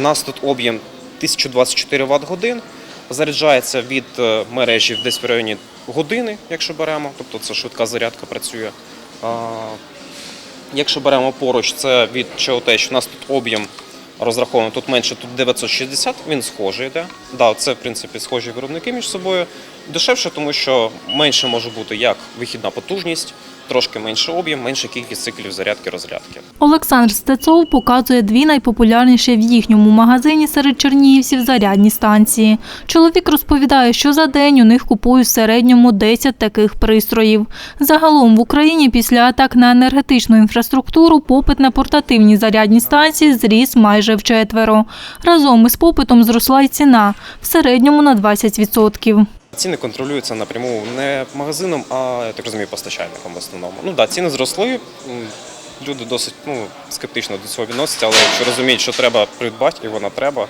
У нас тут об'єм 1024 Вт годин. Заряджається від е, мережі десь в районі години, якщо беремо, тобто це швидка зарядка працює. Якщо беремо поруч, це від ЧОТ, у нас тут об'єм розрахований, тут менше, тут 960, він схожий йде. Да, це, в принципі, схожі виробники між собою. Дешевше, тому що менше може бути як вихідна потужність, трошки менше об'єм, менша кількість циклів зарядки-розрядки. Олександр Стецов показує дві найпопулярніші в їхньому магазині серед чернігівців зарядні станції. Чоловік розповідає, що за день у них купують в середньому 10 таких пристроїв. Загалом в Україні після атак на енергетичну інфраструктуру попит на портативні зарядні станції зріс майже вчетверо. Разом із попитом зросла й ціна в середньому на 20%. Ціни контролюються напряму не магазином, а я так розумію, постачальником в основному. Ну да, ціни зросли. Люди досить ну, скептично до цього відносяться, але якщо розуміють, що треба придбати, і вона треба,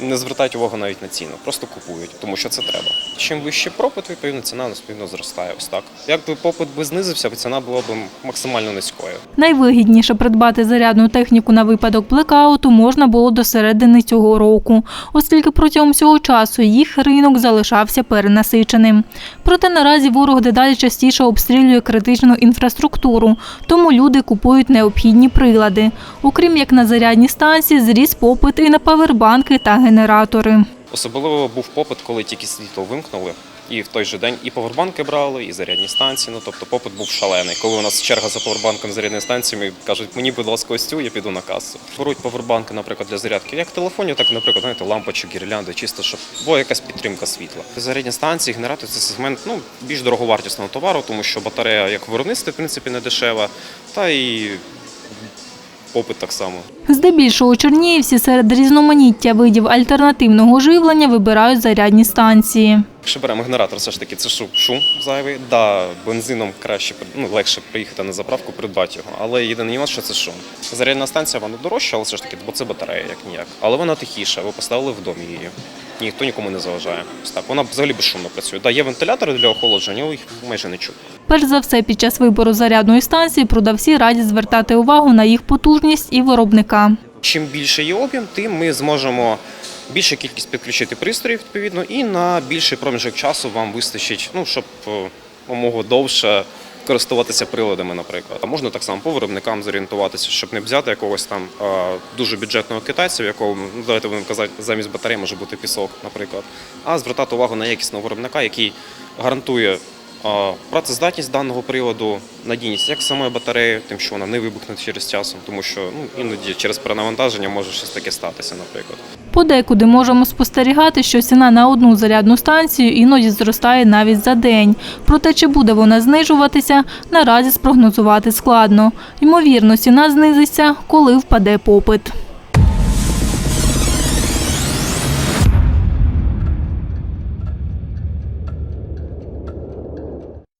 не звертають увагу навіть на ціну, просто купують, тому що це треба. Чим вищий попит, відповідно, ціна відповідно зростає. Ось так. Якби попит би знизився, ціна була б максимально низькою. Найвигідніше придбати зарядну техніку на випадок блекауту можна було до середини цього року, оскільки протягом цього часу їх ринок залишався перенасиченим. Проте наразі ворог дедалі частіше обстрілює критичну інфраструктуру, тому люди купують необхідні прилади. Окрім як на зарядні станції, зріс попит і на павербанки та генератори. Особливо був попит, коли тільки світло вимкнули. І в той же день і повербанки брали, і зарядні станції. Ну тобто попит був шалений. Коли у нас черга за повербанком зарядними станціями, кажуть, мені, будь ласка, ось цю, я піду на касу. Беруть повербанки, наприклад, для зарядки як телефонів, так, наприклад, знаєте, лампочок, гірлянди, чисто щоб була якась підтримка світла. Зарядні станції, генератор це сегмент ну, більш дороговартісного товару, тому що батарея як виробництво, в принципі, не дешева, та і попит так само. Здебільшого чернігівці серед різноманіття видів альтернативного живлення вибирають зарядні станції. Якщо беремо генератор, все ж таки це шум, шум зайвий. Да, бензином краще ну, легше приїхати на заправку, придбати його. Але єдиний нюанс, що це шум. Зарядна станція вона дорожча, але все ж таки, бо це батарея, як ніяк. Але вона тихіша. Ви поставили в домі її. Ніхто нікому не заважає. Так. Вона взагалі безшумно працює. Да, є вентилятори для охолодження, але їх майже не чутно. Перш за все, під час вибору зарядної станції продавці радять звертати увагу на їх потужність і виробника. Чим більше є об'єм, тим ми зможемо більшу кількість підключити пристроїв відповідно, і на більший проміжок часу вам вистачить, ну щоб е, умово довше користуватися приладами, наприклад. А можна так само по виробникам зорієнтуватися, щоб не взяти якогось там дуже бюджетного китайця, в якого ну, давайте будемо казати, замість батареї може бути пісок, наприклад, а звертати увагу на якісного виробника, який гарантує. Працездатність даного приладу, надійність як самої батареї, тим, що вона не вибухне через часом, тому що ну іноді через перенавантаження може щось таке статися, наприклад. Подекуди можемо спостерігати, що ціна на одну зарядну станцію іноді зростає навіть за день. Проте чи буде вона знижуватися, наразі спрогнозувати складно. Ймовірно, ціна знизиться, коли впаде попит.